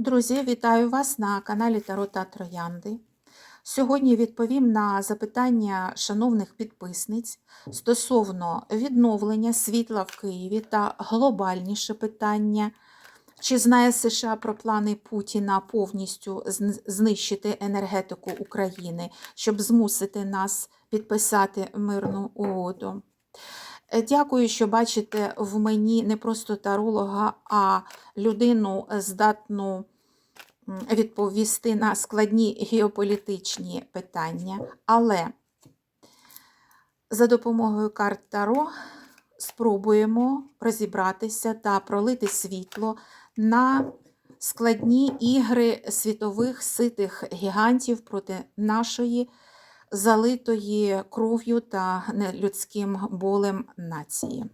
Друзі, вітаю вас на каналі Таро та Троянди. Сьогодні відповім на запитання шановних підписниць стосовно відновлення світла в Києві та глобальніше питання, чи знає США про плани Путіна повністю знищити енергетику України, щоб змусити нас підписати мирну угоду. Е, Дякую, що бачите в мені не просто таролога, а людину е, здатну відповісти на складні геополітичні питання. Але за допомогою карт Таро спробуємо розібратися та пролити світло на складні ігри світових ситих гігантів проти нашої залитої кров'ю та нелюдським болем нації.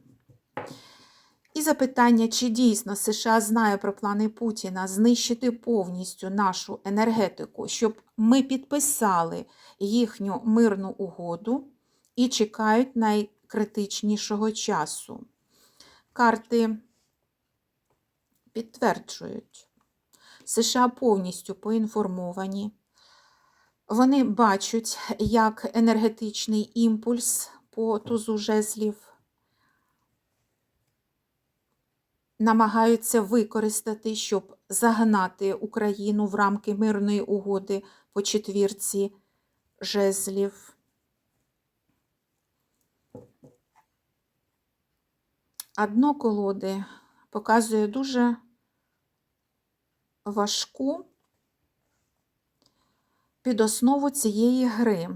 І запитання, чи дійсно США знає про плани Путіна знищити повністю нашу енергетику, щоб ми підписали їхню мирну угоду і чекають найкритичнішого часу. Карти підтверджують, США повністю поінформовані. Вони бачать, як енергетичний імпульс по тузу жезлів намагаються використати, щоб загнати Україну в рамки мирної угоди по четвірці жезлів. А колоди показує дуже важку підоснову цієї гри.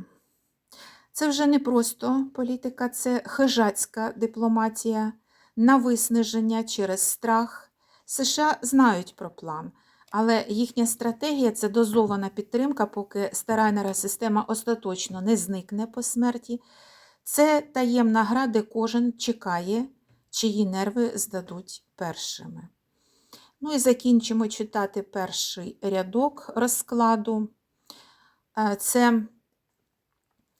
Це вже не просто політика, це хижацька дипломатія на виснаження через страх. США знають про план, але їхня стратегія це дозована підтримка, поки стара енергосистема остаточно не зникне по смерті. Це таємна гра, де кожен чекає, чиї нерви здадуть першими. Ну і закінчимо читати перший рядок розкладу. Е, Це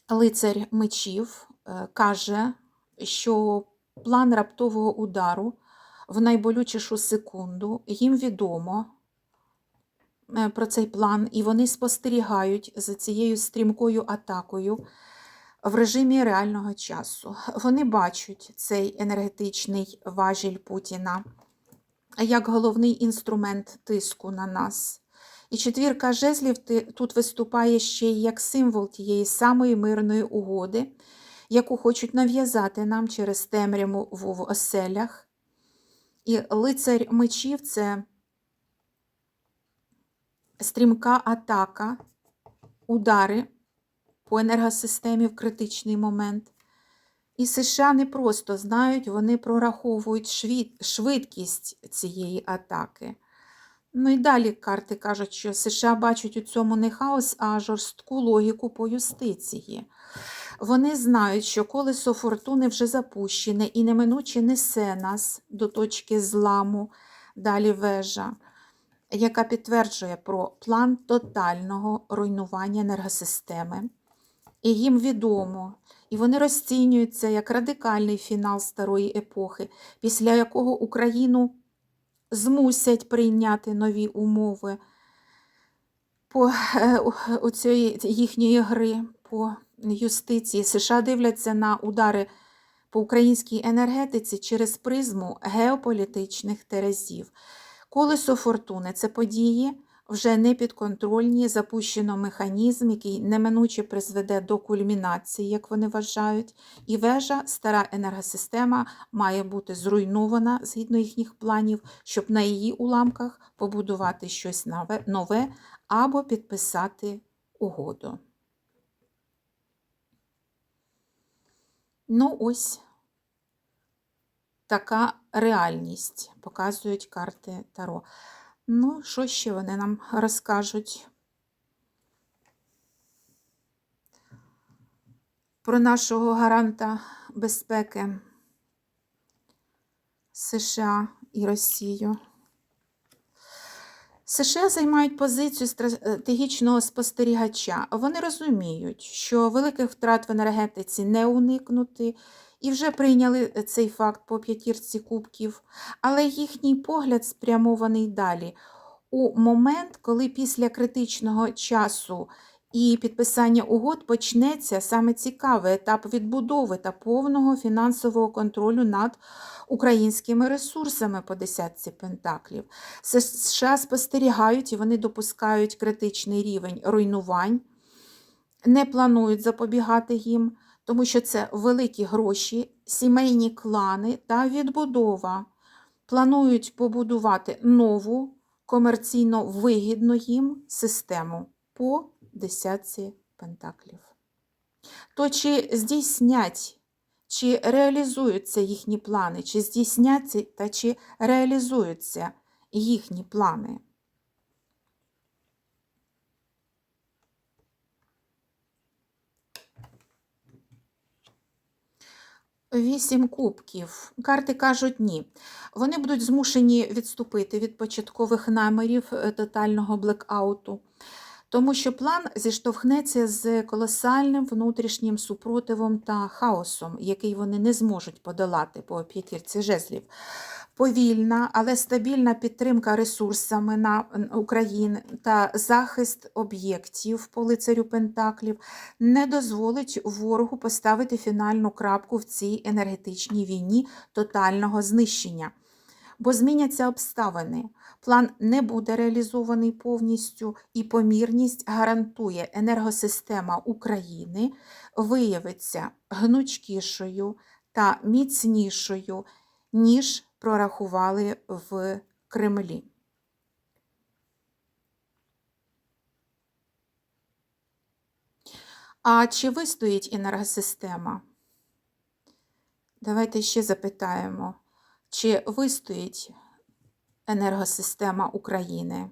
лицар мечів е, каже, що план раптового удару в найболючішу секунду їм відомо е, про цей план, і вони спостерігають за цією стрімкою атакою в режимі реального часу. Вони бачать цей енергетичний важіль Путіна як головний інструмент тиску на нас. І четвірка жезлів тут виступає ще й як символ тієї самої мирної угоди, яку хочуть нав'язати нам через темряву в оселях. І лицар мечів це стрімка атака, удари по енергосистемі в критичний момент. І США не просто знають, вони прораховують швид- швидкість цієї атаки. Ну і далі карти кажуть, що США бачать у цьому не хаос, а жорстку логіку по юстиції. Вони знають, що колесо фортуни вже запущене і неминуче несе нас до точки зламу, далі вежа, яка підтверджує про план тотального руйнування енергосистеми. І їм відомо, і вони розцінюють це як радикальний фінал старої епохи, після якого Україну змусять прийняти нові умови по е, цієї їхньої гри по юстиції. США дивляться на удари по українській енергетиці через призму геополітичних терезів. Колесо фортуни це події вже не підконтрольні, запущено механізм, який неминуче призведе до кульмінації, як вони вважають, і вежа, стара енергосистема, має бути зруйнована згідно їхніх планів, щоб на її уламках побудувати щось нове- або підписати угоду. Ну, ось така реальність показують карти Таро. Ну, що ще вони нам розкажуть про нашого гаранта безпеки США і Росію? США займають позицію стратегічного спостерігача. Вони розуміють, що великих втрат в енергетиці не уникнути, і вже прийняли цей факт по п'ятірці кубків, але їхній погляд спрямований далі. У момент, коли після критичного часу і підписання угод почнеться саме цікавий етап відбудови та повного фінансового контролю над українськими ресурсами по десятці пентаклів. США спостерігають і вони допускають критичний рівень руйнувань, не планують запобігати їм, тому що це великі гроші, сімейні клани та відбудова. Планують побудувати нову комерційно вигідну їм систему по десятці пентаклів. То чи здійснять, чи реалізуються їхні плани, чи здійсняться та чи реалізуються їхні плани? Вісім кубків. Карти кажуть ні. Вони будуть змушені відступити від початкових намірів е, тотального блекауту, тому що план зіштовхнеться з колосальним внутрішнім супротивом та хаосом, який вони не зможуть подолати по п'ятірці жезлів. Повільна, але стабільна підтримка ресурсами на Україну та захист об'єктів по лицарю Пентаклів не дозволить ворогу поставити фінальну крапку в цій енергетичній війні тотального знищення. Бо зміняться обставини. План не буде реалізований повністю, і помірність гарантує, енергосистема України виявиться гнучкішою та міцнішою, ніж прорахували в Кремлі. А чи вистоїть енергосистема? Давайте ще запитаємо, чи вистоїть енергосистема України?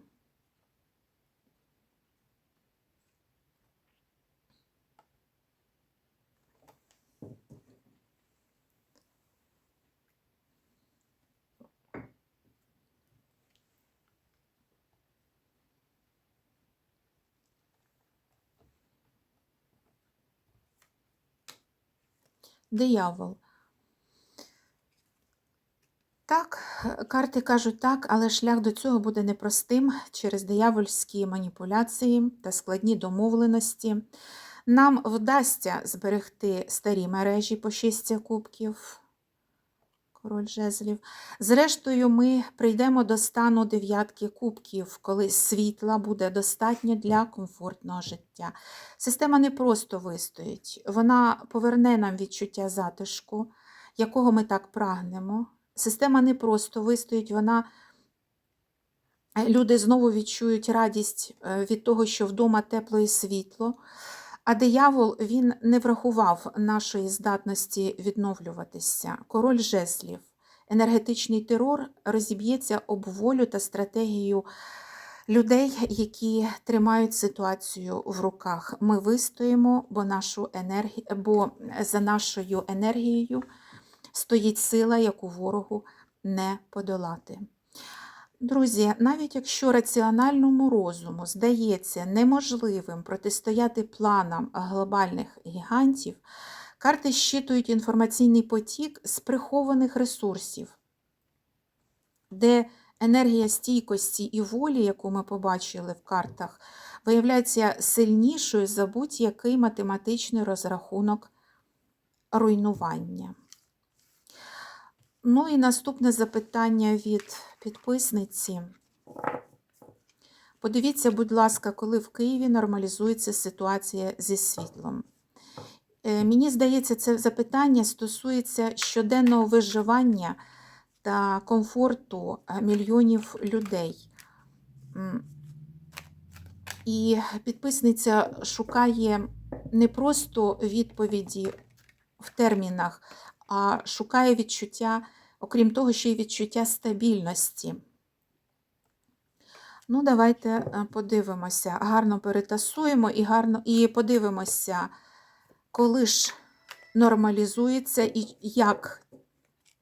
Диявол. Так, карти кажуть так, але шлях до цього буде непростим через диявольські маніпуляції та складні домовленості. Нам вдасться зберегти старі мережі по шістя кубків, король жезлів. Зрештою, ми прийдемо до стану дев'ятки кубків, коли світла буде достатньо для комфортного життя. Система не просто вистоїть, вона поверне нам відчуття затишку, якого ми так прагнемо. Система не просто вистоїть, вона. Люди знову відчують радість е, від того, що вдома тепло і світло, а диявол він не врахував нашої здатності відновлюватися. Король жеслів, енергетичний терор розіб'ється об волю та стратегію людей, які тримають ситуацію в руках. Ми вистоїмо, бо, нашу енергі... бо за нашою енергією стоїть сила, яку ворогу не подолати. Друзі, навіть якщо раціональному розуму здається неможливим протистояти планам глобальних гігантів, карти щитують інформаційний потік з прихованих ресурсів, де енергія стійкості і волі, яку ми побачили в картах, виявляється сильнішою за будь-який математичний розрахунок руйнування. Ну і наступне запитання від підписниці. Подивіться, будь ласка, коли в Києві нормалізується ситуація зі світлом. Е, мені здається, це запитання стосується щоденного виживання та комфорту е, мільйонів людей. І підписниця шукає не просто відповіді в термінах, а шукає відчуття, окрім того, ще й відчуття стабільності. Ну, давайте е, подивимося, гарно перетасуємо і гарно і подивимося, коли ж нормалізується і як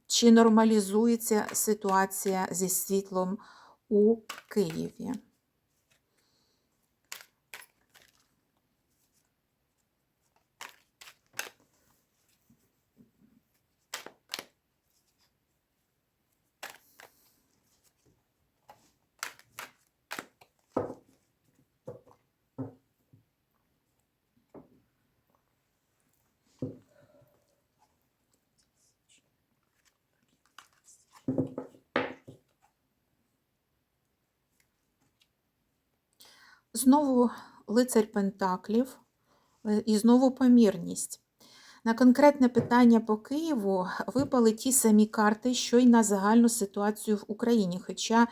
чи нормалізується ситуація зі світлом у Києві. Знову лицар Пентаклів е, і знову помірність. На конкретне питання по Києву випали ті самі карти, що й на загальну ситуацію в Україні. Хоча,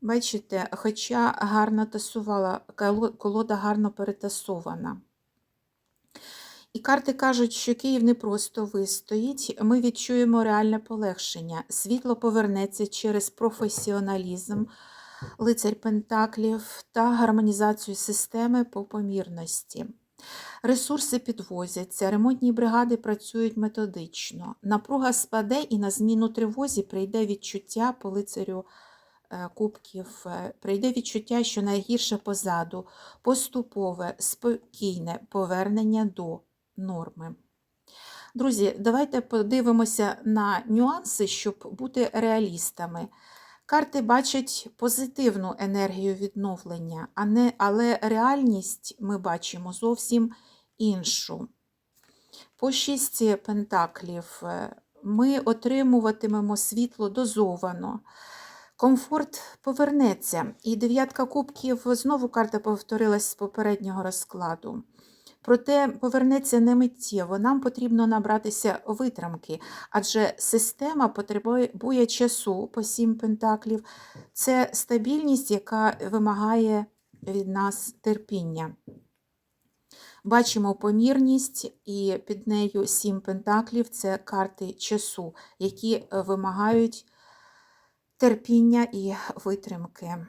бачите, хоча гарно тасувала, колода гарно перетасована. І карти кажуть, що Київ не просто вистоїть, ми відчуємо реальне полегшення. Світло повернеться через професіоналізм, лицарь Пентаклів та гармонізацію системи по помірності. Ресурси підвозяться, ремонтні бригади працюють методично. Напруга спаде і на зміну тривозі прийде відчуття по лицарю е, кубків, е, прийде відчуття, що найгірше позаду, поступове, спокійне повернення до норми. Друзі, давайте подивимося на нюанси, щоб бути реалістами. Карти бачать позитивну енергію відновлення, а не, але реальність ми бачимо зовсім іншу. По шісті пентаклів е, ми отримуватимемо світло дозовано. Комфорт повернеться. І дев'ятка кубків знову карта повторилась з попереднього розкладу. Проте повернеться не миттєво. Нам потрібно набратися витримки, адже система потребує часу по сім пентаклів. Це стабільність, яка вимагає від нас терпіння. Бачимо помірність, і під нею сім пентаклів це карти часу, які вимагають терпіння і витримки.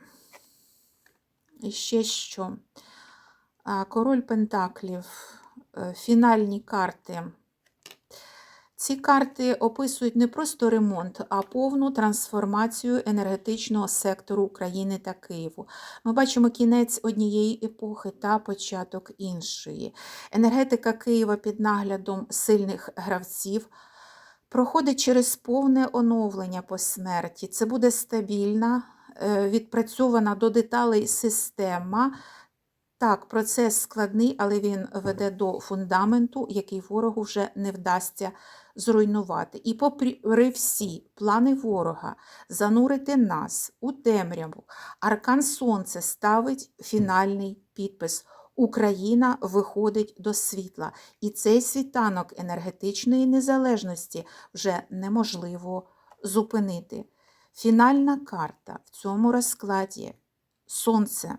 І ще що? Король Пентаклів, е, фінальні карти. Ці карти описують не просто ремонт, а повну трансформацію енергетичного сектору України та Києву. Ми бачимо кінець однієї епохи та початок іншої. Енергетика Києва під наглядом сильних гравців проходить через повне оновлення по смерті. Це буде стабільна, е, відпрацьована до деталей система. Так, процес складний, але він веде до фундаменту, який ворогу вже не вдасться зруйнувати. І попри всі плани ворога занурити нас у темряву, Аркан Сонце ставить фінальний підпис. Україна виходить до світла, і цей світанок енергетичної незалежності вже неможливо зупинити. Фінальна карта в цьому розкладі Сонце.